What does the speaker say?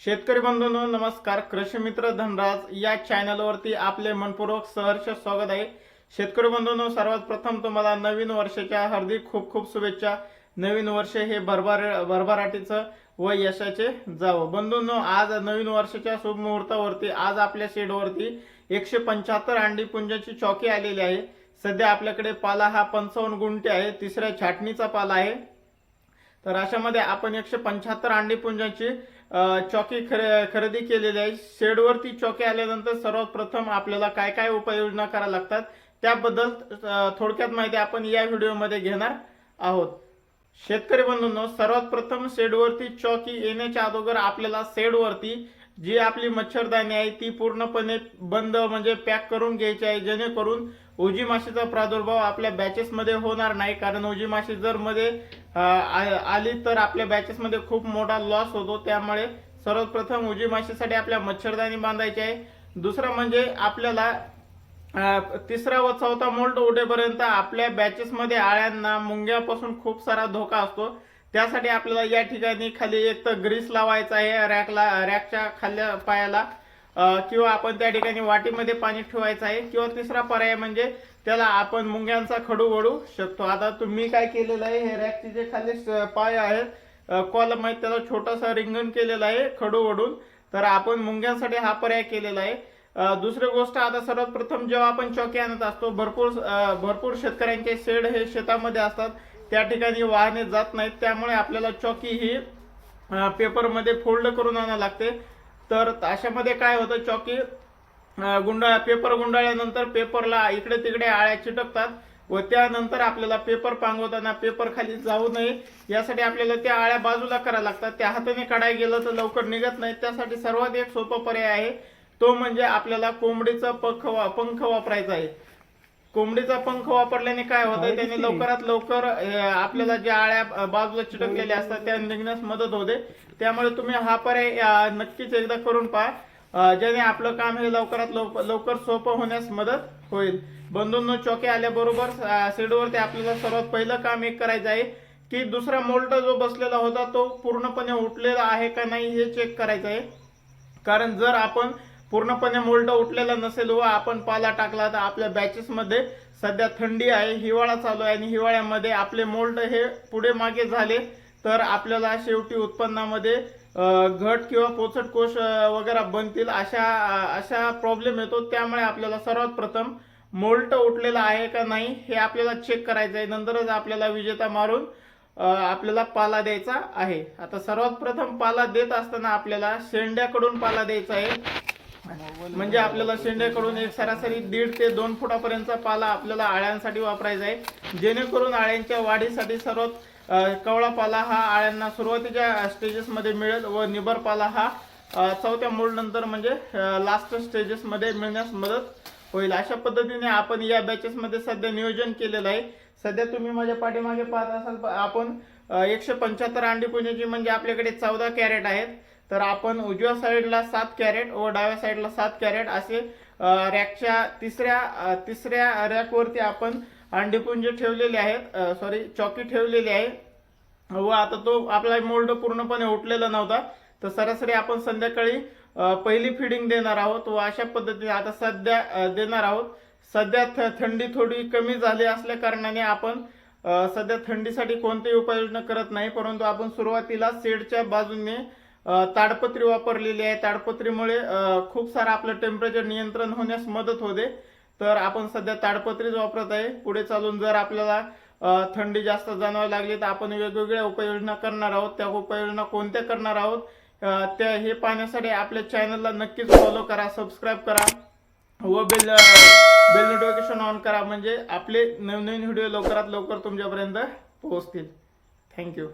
शेतकरी बंधूंनो नमस्कार. कृषी मित्र धनराज या चॅनलवरती आपले मनपूर्वक सहर्ष स्वागत आहे. शेतकरी बंधूंनो सर्वात प्रथम तुम्हाला नवीन वर्षाच्या हार्दिक खूप खूप शुभेच्छा. नवीन वर्ष हे भरभर भरभराटीचं व यशाचे जावं. बंधूंनो आज नवीन वर्षाच्या शुभ मुहूर्तावरती आज आपल्या शेडवरती एकशे पंच्याहत्तर अंडी पुंजाची चौकी आलेली आहे. सध्या आपल्याकडे पाला हा पंचावन्न गुंठे आहे. तिसऱ्या छाटणीचा पाला आहे. तर अशामध्ये आपण एकशे पंच्याहत्तर अंडी पुंजाची चौकी खरे खरेदी केलेली आहे. शेडवरती चौकी आल्यानंतर सर्वात प्रथम आपल्याला काय काय उपाययोजना कराव्या लागतात त्याबद्दल थोडक्यात माहिती आपण या व्हिडिओमध्ये घेणार आहोत. शेतकरी बंधूंनो सर्वात प्रथम शेडवरती चौकी येण्याच्या अगोदर आपल्याला शेडवरती जी आपली मच्छरदाणी आहे ती पूर्णपणे बंद म्हणजे पॅक करून घ्यायची आहे जेणेकरून उजी माशीचा प्रादुर्भाव आपल्या बॅचेसमध्ये होणार नाही. कारण उजी माशी जर मध्ये आली तर आपल्या बॅचेसमध्ये खूप मोठा लॉस होतो. त्यामुळे सर्वप्रथम उजी माशीसाठी आपल्या मच्छरदाणी बांधायची आहे. दुसरं म्हणजे आपल्याला तिसरा व चौथा मोल्ट उडेपर्यंत आपल्या बॅचेसमध्ये आळ्यांना मुंग्यापासून खूप सारा धोका असतो. त्यासाठी आपल्याला या ठिकाणी खाली एक तर ग्रीस लावायचा आहे रॅकला रॅकच्या खाल्ल्या पायाला. किंवा आपण त्या ठिकाणी वाटीमध्ये पाणी ठेवायचं आहे. किंवा तिसरा पर्याय म्हणजे त्याला आपण मुंग्यांचा खडू वडू शकतो. आता तुम्ही काय केलेलं आहे हे रॅकचे जे खाली पाय आहेत कॉलम आहेत त्याला छोटासा रिंगण केलेला आहे खडू वडून तर आपण मुंग्यांसाठी हा पर्याय केलेला आहे. दुसरी गोष्ट आता सर्वात प्रथम जेव्हा आपण चौकी आणत असतो भरपूर भरपूर शेतकऱ्यांचे शेड हे शेतामध्ये असतात. त्या ठिकाणी वाहने जात नाहीत. त्यामुळे आपल्याला चौकी ही पेपरमध्ये फोल्ड करून आणावं लागते. तर अशामध्ये काय होतं चॉकी गुंडाळ पेपर गुंडाळल्यानंतर पेपरला इकडे तिकडे आळ्या चिटकतात व त्यानंतर आपल्याला पेपर पांगवताना पेपर खाली जाऊ नये. यासाठी आपल्याला त्या आळ्या बाजूला करायला लागतात. त्या हाताने काढायला गेलं तर लवकर निघत नाही. त्यासाठी सर्वात एक सोपा पर्याय आहे तो म्हणजे आपल्याला कोंबडीचा पंख वा- पंख वापरायचा आहे. कोंबडीचा पंख वापरल्याने काय होतं? त्याने लवकरात लवकर आपल्याला ज्या आळ्या बाजूला चिटकलेल्या असतात त्या निघण्यास मदत होते. त्यामुळे तुम्ही हा पर्याय नक्कीच एकदा करून पहा. ज्याने आपलं काम हे लवकरात लवकर सोपं होण्यास मदत होईल. बंधूंनो चौके आल्याबरोबर सीडवरती आपल्याला सर्वात पहिलं काम एक करायचं आहे की दुसरा मोल्ट जो बसलेला होता तो पूर्णपणे उठलेला आहे का नाही हे चेक करायचं आहे. कारण जर आपण पूर्णपणे मोल्ड उठलेला नसेल व आपण पाला टाकला तर आपल्या बॅचेसमध्ये सध्या थंडी आहे हिवाळा चालू आहे आणि हिवाळ्यामध्ये आपले मोल्ड हे पुढे मागे झाले तर आपल्याला शेवटी उत्पन्नामध्ये घट किंवा पोचट कोश वगैरे बनतील अशा अशा प्रॉब्लेम येतो. त्यामुळे आपल्याला सर्वात प्रथम मोल्ट उठलेला आहे का नाही हे आपल्याला चेक करायचं आहे. नंतरच आपल्याला विजेता मारून आपल्याला पाला द्यायचा आहे. आता सर्वात प्रथम पाला देत असताना आपल्याला शेंड्याकडून पाला द्यायचा आहे. म्हणजे आपल्याला शेंड्याकडून एक सरासरी दीड ते दोन फुटापर्यंतचा पाला आपल्याला आळ्यांसाठी वापरायचा आहे. जेणेकरून आळ्यांच्या वाढीसाठी सर्वात कवळा पाला हा आळ्यांना सुरुवातीच्या स्टेजेसमध्ये मिळेल व निबर पाला हा चौथ्या मोडनंतर म्हणजे लास्ट स्टेजेसमध्ये मिळण्यास मदत होईल. अशा पद्धतीने आपण या बॅचेसमध्ये सध्या नियोजन केलेलं आहे. सध्या तुम्ही माझ्या पाठीमागे पाहत असाल आपण एकशे पंच्याहत्तर अंडी पुण्याची म्हणजे आपल्याकडे चौदा कॅरेट आहेत. तर आपण उजव्या साईडला सात कॅरेट व डाव्या साईडला सात कॅरेट असे रॅकच्या तिसऱ्या तिसऱ्या रॅकवरती आपण अंडीपुंज ठेवलेले आहेत. सॉरी चौकी ठेवलेली आहे. व आता तो आपला मोल्ड पूर्णपणे उठलेला नव्हता. तर सरासरी आपण संध्याकाळी पहिली फिडिंग देणार आहोत व अशा पद्धतीने आता सध्या देणार आहोत. सध्या थ- थंडी थोडी कमी झाली असल्या कारणाने आपण सध्या थंडीसाठी कोणतेही उपाययोजना करत नाही. परंतु आपण सुरुवातीला सेडच्या बाजूने ताडपत्री वापरलेली आहे. ताडपत्रीमुळे खूप सारं आपलं टेम्परेचर नियंत्रण होण्यास मदत होते. तर आपण सध्या ताडपत्रीच वापरत आहे. पुढे चालून जर आपल्याला थंडी जास्त जाणवायला लागली तर आपण वेगवेगळ्या उपाययोजना करणार आहोत. त्या उपाययोजना कोणत्या करणार आहोत? त्या हे पाहण्यासाठी आपल्या चॅनलला नक्कीच फॉलो करा सबस्क्राईब करा व बेल बेल नोटिफिकेशन ऑन करा. म्हणजे आपले नवनवीन व्हिडिओ लवकरात लवकर तुमच्यापर्यंत पोहोचतील. थँक्यू